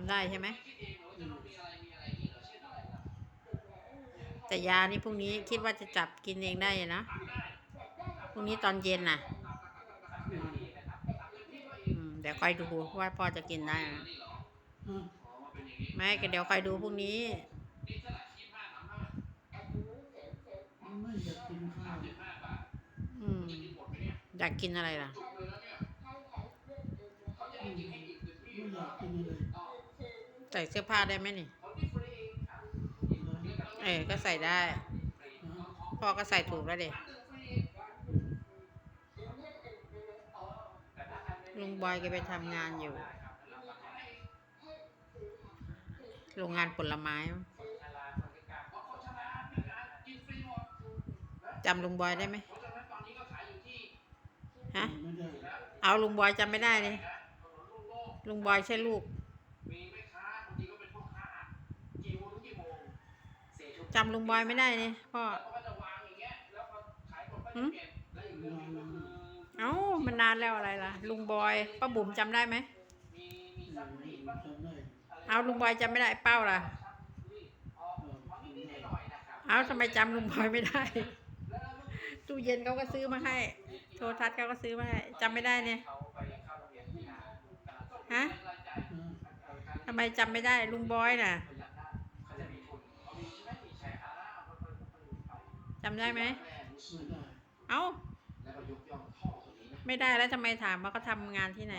ำได้ใช่ไหมแต่ยานี่พรุ่งนี้คิดว่าจะจับกินเองได้นะพรุ่งนี้ตอนเย็นน่ะอืมเดี๋ยวคอยดูว่าพ่อจะกินได้ไหมอะไม่ก็เดี๋ยวคอยดูพรุ่งนี้ไม่อยากกินข้าวอืมอยากกินอะไรล่ะ ไม่อยากกินอะไร ใส่เสื้อผ้าได้ไหมนี่นะเออ ก็ใส่ได้นะพ่อก็ใส่ถูกแล้วเด็ลุงบอยแกไปทำงานอยู่ โรงงานผลไม้มั้งจำลุงบอยได้ไหมฮะไม่ได้เอาลุงบอยจำไม่ได้เลยลุงบอยใช่ลูก จำลุงบอยไม่ได้เลยพ่อเอ้ามันนานแล้วอะไรล่ะ ลุงบอยป้าบุ๋มจำได้ไหมเอาลุงบอยจำไม่ได้เป้าล่ะ เอาทำไมจำลุงบอยไม่ได้ ตู้เย็นเขาก็ซื้อมาให้ โทรทัศน์เขาก็ซื้อมาให้จำไม่ได้เนี่ยฮะอะทำไมจำไม่ได้ลุงบอยน่ะ จำได้ไหมไม่ได้เอ้า ไม่ได้แล้วทำไมถามว่าเขาทำงานที่ไหน